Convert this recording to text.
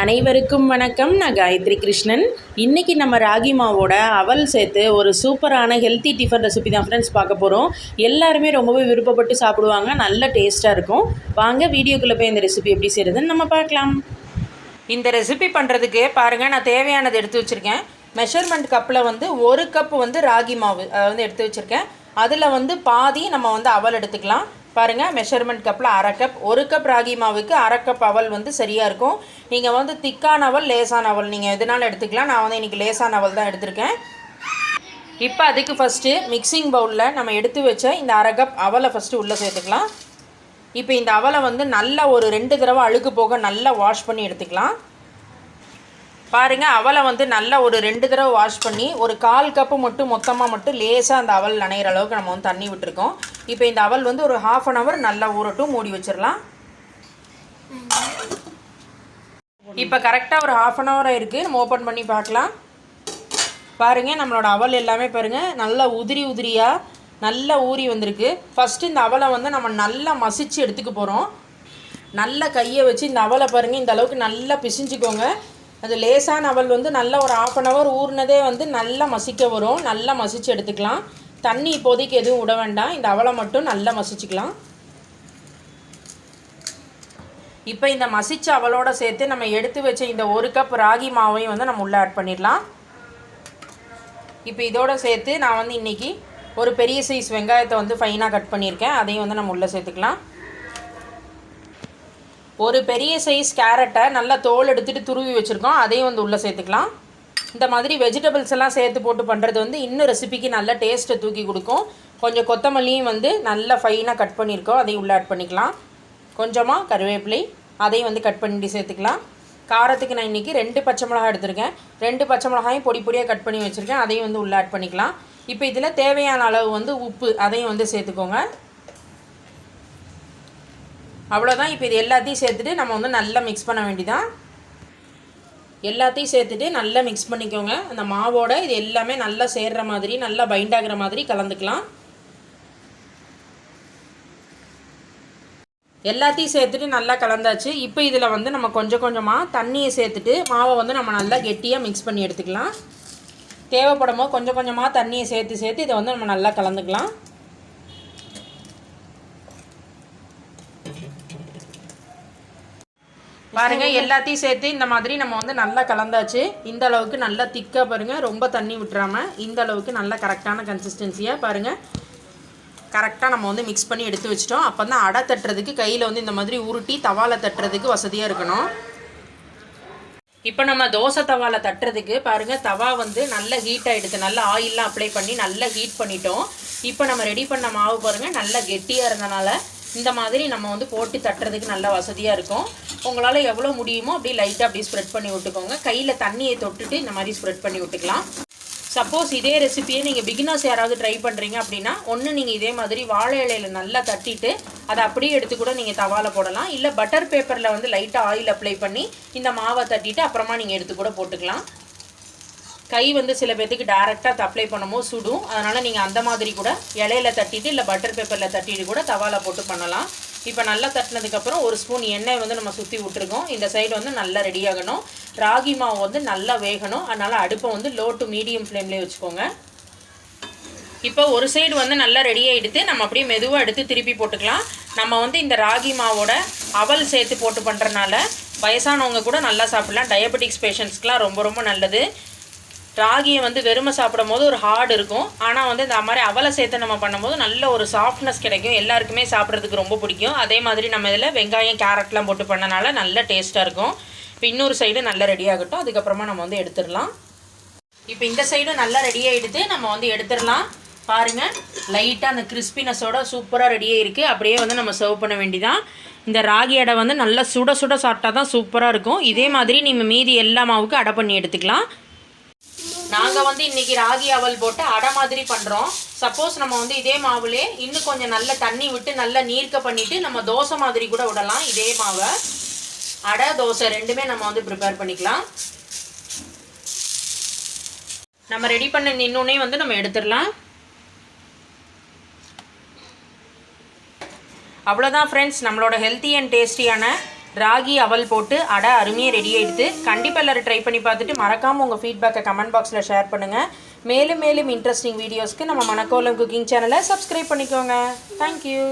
அனைவருக்கும் வணக்கம். நான் காயத்ரி கிருஷ்ணன். இன்றைக்கி நம்ம ராகி மாவோட அவல் சேர்த்து ஒரு சூப்பரான ஹெல்த்தி டிஃபன் ரெசிபி தான் ஃப்ரெண்ட்ஸ் பார்க்க போகிறோம் எல்லாருமே ரொம்பவே விருப்பப்பட்டு சாப்பிடுவாங்க. நல்ல டேஸ்ட்டாக இருக்கும். வாங்க வீடியோக்குள்ளே போய் இந்த ரெசிபி எப்படி செய்கிறதுன்னு நம்ம பார்க்கலாம். இந்த ரெசிபி பண்ணுறதுக்கு பாருங்கள் நான் தேவையானது எடுத்து வச்சுருக்கேன். மெஷர்மெண்ட் கப்பில் வந்து ஒரு கப் வந்து ராகி மாவு வந்து எடுத்து வச்சுருக்கேன். அதில் வந்து பாதி நம்ம வந்து அவல் எடுத்துக்கலாம். பாருங்கள் மெஷர்மெண்ட் கப்பில் அரை கப் ஒரு கப் ராகி மாவுக்கு அரை கப் அவல் வந்து சரியாக இருக்கும். நீங்கள் வந்து திக்கான அவல் லேசான அவல் நீங்கள் எதுனாலும் எடுத்துக்கலாம். நான் வந்து இன்றைக்கி லேசான அவல் தான் எடுத்திருக்கேன். இப்போ அதுக்கு ஃபஸ்ட்டு மிக்சிங் பவுலில் நம்ம எடுத்து வச்ச இந்த அரை கப் அவலை ஃபஸ்ட்டு உள்ளே சேர்த்துக்கலாம். இப்போ இந்த அவலை வந்து நல்லா ஒரு ரெண்டு தடவை அழுக்கு போக நல்லா வாஷ் பண்ணி எடுத்துக்கலாம். பாருங்கள் அவலை வந்து நல்லா ஒரு ரெண்டு தடவை வாஷ் பண்ணி ஒரு கால் கப்பு மட்டும் மொத்தமாக மட்டும் லேசாக அந்த அவல் நனைகிற அளவுக்கு நம்ம வந்து தண்ணி விட்டுருக்கோம். இப்போ இந்த அவல் வந்து ஒரு ஹாஃப் அன் ஹவர் நல்லா ஊறட்டும் மூடி வச்சிடலாம். இப்போ கரெக்டாக ஒரு ஹாஃப் அன் ஹவர் இருக்குது நம்ம ஓப்பன் பண்ணி பார்க்கலாம். பாருங்கள் நம்மளோட அவல் எல்லாமே பாருங்கள் நல்லா உதிரி உதிரியாக நல்லா ஊறி வந்திருக்கு. ஃபஸ்ட்டு இந்த அவலை வந்து நம்ம நல்லா மசிச்சு எடுத்துக்க போகிறோம் நல்லா கையை வச்சு இந்த அவலை பாருங்கள் இந்த அளவுக்கு நல்லா பிசிஞ்சுக்கோங்க. அது லேசான அவல் வந்து நல்லா ஒரு ஆஃப் அன் ஹவர் ஊறினதே வந்து நல்லா மசிக்க வரும். நல்லா மசிச்சு எடுத்துக்கலாம். தண்ணி இப்போதைக்கு எதுவும் விட வேண்டாம். இந்த அவலை மட்டும் நல்லா மசிச்சுக்கலாம். இப்போ இந்த மசிச்ச அவலோட சேர்த்து நம்ம எடுத்து வச்ச இந்த ஒரு கப் ராகி மாவையும் வந்து நம்ம உள்ளே ஆட் பண்ணிடலாம். இப்போ இதோட சேர்த்து நான் வந்து இன்றைக்கி ஒரு பெரிய சைஸ் வெங்காயத்தை வந்து ஃபைனாக கட் பண்ணியிருக்கேன். அதையும் வந்து நம்ம உள்ளே சேர்த்துக்கலாம். ஒரு பெரிய சைஸ் கேரட்டை நல்லா தோல் எடுத்துகிட்டு துருவி வச்சுருக்கோம். அதையும் வந்து உள்ளே சேர்த்துக்கலாம். இந்த மாதிரி வெஜிடபிள்ஸ் எல்லாம் சேர்த்து போட்டு பண்ணுறது வந்து இன்னும் ரெசிபிக்கு நல்ல டேஸ்ட்டை தூக்கி கொடுக்கும். கொஞ்சம் கொத்தமல்லியும் வந்து நல்லா ஃபைனாக கட் பண்ணியிருக்கோம். அதையும் உள்ளே ஆட் பண்ணிக்கலாம். கொஞ்சமாக கருவேப்பிலை அதையும் வந்து கட் பண்ணிட்டு சேர்த்துக்கலாம். காரத்துக்கு நான் இன்றைக்கி ரெண்டு பச்சை மிளகாய் எடுத்திருக்கேன். ரெண்டு பச்சை மிளகாயும் பொடி பொடியாக கட் பண்ணி வச்சுருக்கேன். அதையும் வந்து உள்ளே ஆட் பண்ணிக்கலாம். இப்போ இதில் தேவையான அளவு வந்து உப்பு அதையும் வந்து சேர்த்துக்கோங்க. அவ்வளோதான் இப்போ இது எல்லாத்தையும் சேர்த்துட்டு நம்ம வந்து நல்லா மிக்ஸ் பண்ண வேண்டிதான். எல்லாத்தையும் சேர்த்துட்டு நல்லா மிக்ஸ் பண்ணிக்கோங்க. அந்த மாவோட இது எல்லாமே நல்லா சேர்கிற மாதிரி நல்லா பைண்ட் ஆகிற மாதிரி கலந்துக்கலாம். எல்லாத்தையும் சேர்த்துட்டு நல்லா கலந்தாச்சு. இப்போ இதில் வந்து நம்ம கொஞ்சம் கொஞ்சமாக தண்ணியை சேர்த்துட்டு மாவை வந்து நம்ம நல்லா கெட்டியாக மிக்ஸ் பண்ணி எடுத்துக்கலாம். தேவைப்படும் போது கொஞ்சம் கொஞ்சமாக தண்ணியை சேர்த்து சேர்த்து இதை வந்து நம்ம நல்லா கலந்துக்கலாம். பாருங்க எல்லாத்தையும் சேர்த்து இந்த மாதிரி நம்ம வந்து நல்லா கலந்தாச்சு. இந்த அளவுக்கு நல்லா திக்காக பாருங்க ரொம்ப தண்ணி விட்டுறாம இந்த அளவுக்கு நல்லா கரெக்டான கன்சிஸ்டன்சியாக பாருங்க. கரெக்டாக நம்ம வந்து மிக்ஸ் பண்ணி எடுத்து வச்சிட்டோம். அப்போ தான் அடை தட்டுறதுக்கு கையில் வந்து இந்த மாதிரி உருட்டி தவாலை தட்டுறதுக்கு வசதியாக இருக்கணும். இப்போ நம்ம தோசை தவாவில் தட்டுறதுக்கு பாருங்கள் தவா வந்து நல்ல ஹீட் ஆகிடுது நல்லா ஆயிலெலாம் அப்ளை பண்ணி நல்லா ஹீட் பண்ணிட்டோம். இப்போ நம்ம ரெடி பண்ண மாவு பாருங்கள் நல்லா கெட்டியாக இருந்தனால இந்த மாதிரி நம்ம வந்து போட்டு தட்டுறதுக்கு நல்லா வசதியாக இருக்கும். உங்களால் எவ்வளோ முடியுமோ அப்படியே லைட்டாக அப்படியே ஸ்ப்ரெட் பண்ணி விட்டுக்கோங்க. கையில் தண்ணியை தொட்டுட்டு இந்த மாதிரி ஸ்ப்ரெட் பண்ணி விட்டுக்கலாம். சப்போஸ் இதே ரெசிபியை நீங்கள் பிகினர்ஸ் யாராவது ட்ரை பண்ணுறீங்க அப்படின்னா ஒன்று நீங்கள் இதே மாதிரி வாழை இலையில் நல்லா தட்டிட்டு அதை அப்படியே எடுத்து கூட நீங்கள் தவாவில் போடலாம். இல்லை பட்டர் பேப்பரில் வந்து லைட்டாக ஆயில் அப்ளை பண்ணி இந்த மாவை தட்டிட்டு அப்புறமா நீங்கள் எடுத்து கூட போட்டுக்கலாம். கை வந்து சில பேர்த்துக்கு டேரெக்டாக அப்ளை பண்ணும்போது சுடும். அதனால் நீங்கள் அந்த மாதிரி கூட இலையில தட்டிட்டு இல்லை பட்டர் பேப்பரில் தட்டிட்டு கூட தவாவில் போட்டு பண்ணலாம். இப்போ நல்லா தட்டினதுக்கப்புறம் ஒரு ஸ்பூன் எண்ணெய் வந்து நம்ம சுற்றி விட்டுருக்கோம். இந்த சைடு வந்து நல்லா ரெடி ஆகணும். ராகி மாவு வந்து நல்லா வேகணும். அதனால் அடுப்பை வந்து லோ டு மீடியம் ஃப்ளேம்லேயே வச்சுக்கோங்க. இப்போ ஒரு சைடு வந்து நல்லா ரெடியாகிடுத்து நம்ம அப்படியே மெதுவாக எடுத்து திருப்பி போட்டுக்கலாம். நம்ம வந்து இந்த ராகி மாவோட அவல் சேர்த்து போட்டு பண்ணுறனால வயசானவங்க கூட நல்லா சாப்பிட்லாம். டயபெட்டிக்ஸ் பேஷண்ட்ஸ்க்கெலாம் ரொம்ப ரொம்ப நல்லது. ராகியை வந்து வெறுமை சாப்பிடும் போது ஒரு ஹார்டு இருக்கும். ஆனால் வந்து இந்த மாதிரி அவலை சேர்த்து நம்ம பண்ணும்போது நல்ல ஒரு சாஃப்ட்னஸ் கிடைக்கும். எல்லாருக்குமே சாப்பிட்றதுக்கு ரொம்ப பிடிக்கும். அதே மாதிரி நம்ம இதில் வெங்காயம் கேரட்லாம் போட்டு பண்ணனால நல்ல டேஸ்ட்டாக இருக்கும். இப்போ இன்னொரு சைடு நல்லா ரெடி ஆகட்டும். அதுக்கப்புறமா நம்ம வந்து எடுத்துடலாம். இப்போ இந்த சைடும் நல்லா ரெடி ஆகிடுது நம்ம வந்து எடுத்துடலாம். பாருங்கள் லைட்டாக அந்த கிறிஸ்பினஸோட சூப்பராக ரெடியாக இருக்குது அப்படியே வந்து நம்ம சர்வ் பண்ண வேண்டிதான். இந்த ராகி அடை வந்து நல்லா சுட சுட சாப்பிட்டா தான் சூப்பராக இருக்கும். இதே மாதிரி நீங்கள் மீதி எல்லா மாவுக்கு அடை பண்ணி எடுத்துக்கலாம். நாங்கள் வந்து இன்றைக்கி ராகி அவல் போட்டு அடை மாதிரி பண்ணுறோம் சப்போஸ் நம்ம வந்து இதே மாவுலே இன்னும் கொஞ்சம் நல்ல தண்ணி விட்டு நல்லா நீர்க்க பண்ணிவிட்டு நம்ம தோசை மாதிரி கூட விடலாம். இதே மாவை. அடை தோசை ரெண்டுமே நம்ம வந்து ப்ரிப்பேர் பண்ணிக்கலாம். நம்ம ரெடி பண்ண நின்றுனே வந்து நம்ம எடுத்துடலாம். அவ்வளோதான் ஃப்ரெண்ட்ஸ் நம்மளோட ஹெல்த்தி அண்ட் டேஸ்டியான ராகி அவல் போட்டு அடை அருமையாக ரெடி ஆகிடுது கண்டிப்பாக எல்லோரும் ட்ரை பண்ணி பார்த்துட்டு மறக்காமல் உங்கள் ஃபீட்பேக்கை கமெண்ட் பாக்ஸில் ஷேர் பண்ணுங்கள் மேலும் மேலும் இன்ட்ரெஸ்டிங் வீடியோஸ்க்கு நம்ம மணக்கோலம் குக்கிங் சேனலை சப்ஸ்கிரைப் பண்ணிக்கோங்க. Thank you